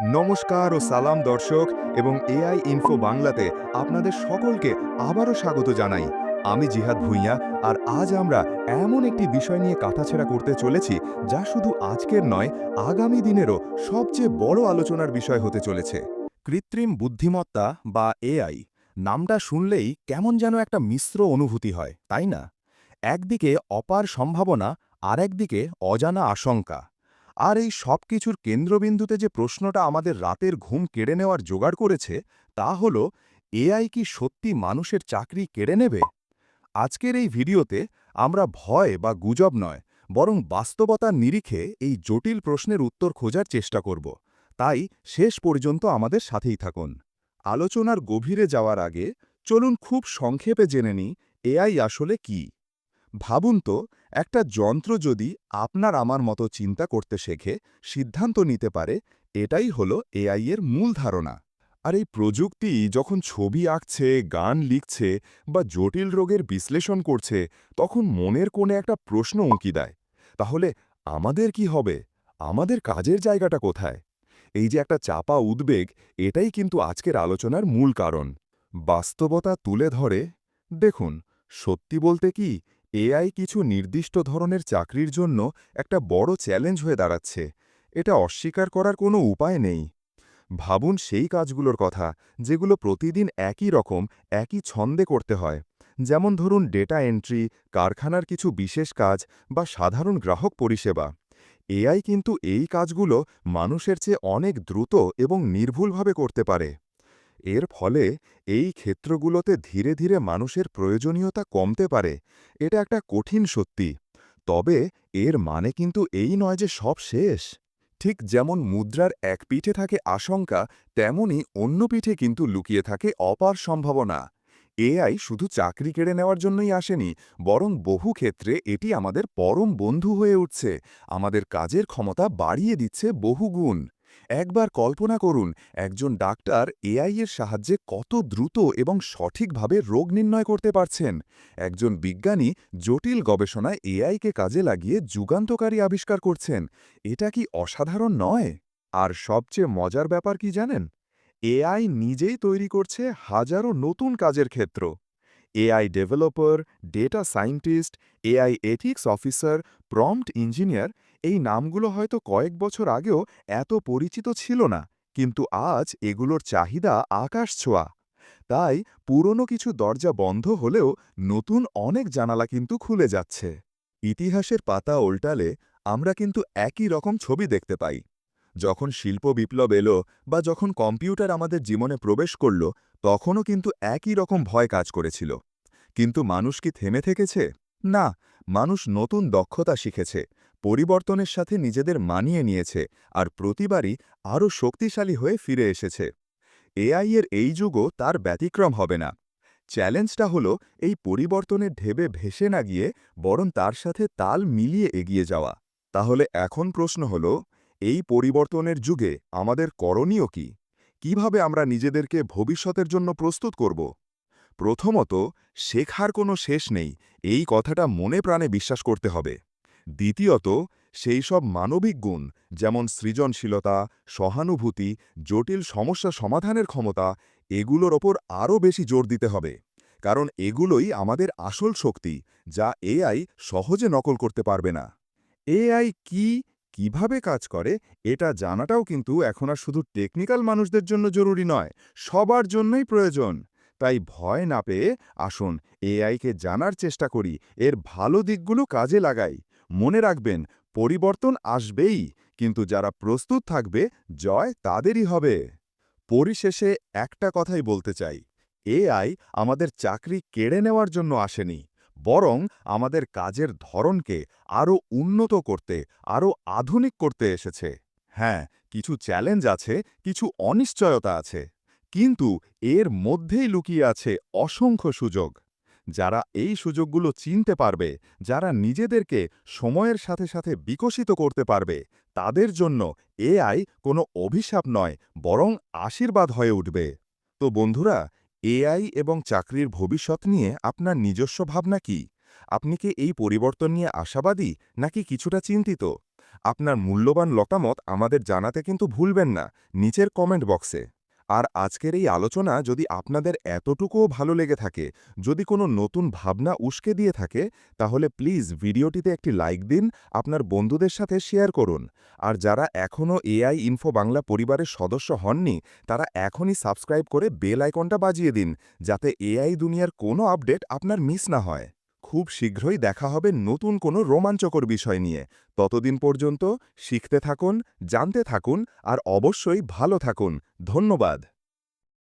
নমস্কার ও সালাম, দর্শক এবং এআই ইনফো বাংলাতে আপনাদের সকলকে আবারও স্বাগত জানাই। আমি জিহাদ ভুঁইয়া আর আজ আমরা এমন একটি বিষয় নিয়ে কাটাছেড়া করতে চলেছি যা শুধু আজকের নয়, আগামী দিনেরও সবচেয়ে বড় আলোচনার বিষয় হতে চলেছে। কৃত্রিম বুদ্ধিমত্তা বা এআই নামটা শুনলেই কেমন যেন একটা মিশ্র অনুভূতি হয়, তাই না? একদিকে অপার সম্ভাবনা আর একদিকে অজানা আশঙ্কা। আর এই সব কিছুর কেন্দ্রবিন্দুতে যে প্রশ্নটা আমাদের রাতের ঘুম কেড়ে নেওয়ার জোগাড় করেছে, তা হল, এআই কি সত্যি মানুষের চাকরি কেড়ে নেবে? আজকের এই ভিডিওতে আমরা ভয় বা গুজব নয়, বরং বাস্তবতার নিরিখে এই জটিল প্রশ্নের উত্তর খোঁজার চেষ্টা করব। তাই শেষ পর্যন্ত আমাদের সাথেই থাকুন। আলোচনার গভীরে যাওয়ার আগে চলুন খুব সংক্ষেপে জেনে নিই, এআই আসলে কি? ভাবুন তো একটা যন্ত্র যদি আপনার আমার মতো চিন্তা করতে শেখে, সিদ্ধান্ত নিতে পারে, এটাই হলো এআই এর মূল ধারণা। আর এই প্রযুক্তি যখন ছবি আঁকছে, গান লিখছে বা জটিল রোগের বিশ্লেষণ করছে, তখন মনের কোণে একটা প্রশ্ন উঁকি দেয়, তাহলে আমাদের কি হবে? আমাদের কাজের জায়গাটা কোথায়? এই যে একটা চাপা উদ্বেগ, এটাই কিন্তু আজকের আলোচনার মূল কারণ। বাস্তবতা তুলে ধরে, দেখুন, সত্যি বলতে কি এআই কিছু নির্দিষ্ট ধরনের চাকরির জন্য একটা বড় চ্যালেঞ্জ হয়ে দাঁড়াচ্ছে। এটা অস্বীকার করার কোনো উপায় নেই। ভাবুন সেই কাজগুলোর কথা, যেগুলো প্রতিদিন একই রকম, একই ছন্দে করতে হয়। যেমন ধরুন ডেটা এন্ট্রি, কারখানার কিছু বিশেষ কাজ বা সাধারণ গ্রাহক পরিষেবা। এআই কিন্তু এই কাজগুলো মানুষের চেয়ে অনেক দ্রুত এবং নির্ভুলভাবে করতে পারে। এর ফলে এই ক্ষেত্রগুলোতে ধীরে ধীরে মানুষের প্রয়োজনীয়তা কমতে পারে। এটা একটা কঠিন সত্যি। তবে এর মানে কিন্তু এই নয় যে সব শেষ। ঠিক যেমন মুদ্রার এক পিঠে থাকে আশঙ্কা, তেমনি অন্য পিঠে কিন্তু লুকিয়ে থাকে অপার সম্ভাবনা। এআই শুধু চাকরি কেড়ে নেওয়ার জন্যই আসেনি, বরং বহু ক্ষেত্রে এটি আমাদের পরম বন্ধু হয়ে উঠছে। আমাদের কাজের ক্ষমতা বাড়িয়ে দিচ্ছে বহুগুণ। একবার কল্পনা করুন, একজন ডাক্তার এআই এর সাহায্যে কত দ্রুত এবং সঠিকভাবে রোগ নির্ণয় করতে পারছেন। একজন বিজ্ঞানী জটিল গবেষণায় এআইকে কাজে লাগিয়ে যুগান্তকারী আবিষ্কার করছেন। এটা কি অসাধারণ নয়? আর সবচেয়ে মজার ব্যাপার কি জানেন? এআই নিজেই তৈরি করছে হাজারো নতুন কাজের ক্ষেত্র। AI developer, data scientist AI ethics officer, prompt engineer এই নামগুলো হয়তো কয়েক বছর আগেও এত পরিচিত ছিল না, কিন্তু আজ এগুলোর চাহিদা আকাশ ছোঁয়া। তাই পুরনো কিছু দরজা বন্ধ হলেও নতুন অনেক জানালা কিন্তু খুলে যাচ্ছে। ইতিহাসের পাতা উল্টালে আমরা কিন্তু একই রকম ছবি দেখতে পাই। যখন শিল্প বিপ্লব এলো বা যখন কম্পিউটার আমাদের জীবনে প্রবেশ করল, তখনও কিন্তু একই রকম ভয় কাজ করেছিল। কিন্তু মানুষ কি থেমে থেকেছে? না, মানুষ নতুন দক্ষতা শিখেছে। পরিবর্তনের সাথে নিজেদের মানিয়ে নিয়েছে আর প্রতিবারই আরও শক্তিশালী হয়ে ফিরে এসেছে। এআই এর এই যুগও তার ব্যতিক্রম হবে না। চ্যালেঞ্জটা হলো এই পরিবর্তনের ঢেবে ভেসে না গিয়ে বরং তার সাথে তাল মিলিয়ে এগিয়ে যাওয়া। তাহলে এখন প্রশ্ন হল, এই পরিবর্তনের যুগে আমাদের করণীয় কি? কীভাবে আমরা নিজেদেরকে ভবিষ্যতের জন্য প্রস্তুত করব? প্রথমত, শেখার কোনো শেষ নেই। এই কথাটা মনে প্রাণে বিশ্বাস করতে হবে। দ্বিতীয়ত, সেই সব মানবিক গুণ, যেমন সৃজনশীলতা, সহানুভূতি, জটিল সমস্যা সমাধানের ক্ষমতা, এগুলোর ওপর আরও বেশি জোর দিতে হবে। কারণ এগুলোই আমাদের আসল শক্তি, যা এআই সহজে নকল করতে পারবে না। এআই কি, কীভাবে কাজ করে, এটা জানাটাও কিন্তু এখন আর শুধু টেকনিক্যাল মানুষদের জন্য জরুরি নয়, সবার জন্যই প্রয়োজন। তাই ভয় না পেয়ে আসুন, এআইকে জানার চেষ্টা করি, এর ভালো দিকগুলো কাজে লাগাই। মনে রাখবেন, পরিবর্তন আসবেই, কিন্তু যারা প্রস্তুত থাকবে, জয় তাদেরই হবে। পরিশেষে একটা কথাই বলতে চাই। এআই আমাদের চাকরি কেড়ে নেওয়ার জন্য আসেনি, বরং আমাদের কাজের ধরনকে আরও উন্নত করতে, আরও আধুনিক করতে এসেছে। হ্যাঁ কিছু চ্যালেঞ্জ আছে, কিছু অনিশ্চয়তা আছে, কিন্তু এর মধ্যেই লুকিয়ে আছে অসংখ্য সুযোগ। যারা এই সুযোগগুলো চিনতে পারবে, যারা নিজেদেরকে সময়ের সাথে সাথে বিকশিত করতে পারবে, তাদের জন্য এআই কোনো অভিশাপ নয়, বরং আশীর্বাদ হয়ে উঠবে। তো বন্ধুরা এআই এবং চাকরির ভবিষ্যৎ নিয়ে আপনার নিজস্ব ভাবনা কি? আপনি কি এই পরিবর্তন নিয়ে আশাবাদী, নাকি কিছুটা চিন্তিত? আপনার মূল্যবান মতামত আমাদের জানাতে কিন্তু ভুলবেন না, নিচের কমেন্ট বক্সে। আর আজকের এই আলোচনা যদি আপনাদের এতটুকুও ভালো লেগে থাকে, যদি কোনো নতুন ভাবনা উস্কে দিয়ে থাকে, তাহলে প্লিজ ভিডিওটিতে একটি লাইক দিন, আপনার বন্ধুদের সাথে শেয়ার করুন। আর যারা এখনও এআই ইনফো বাংলা পরিবারের সদস্য হননি, তারা এখনই সাবস্ক্রাইব করে বেল আইকনটা বাজিয়ে দিন, যাতে এআই দুনিয়ার কোনো আপডেট আপনার মিস না হয়। খুব শীঘ্রই দেখা হবে নতুন কোনো রোমাঞ্চকর বিষয় নিয়ে। ততদিন পর্যন্ত শিখতে থাকুন, জানতে থাকুন, আর অবশ্যই ভালো থাকুন। ধন্যবাদ।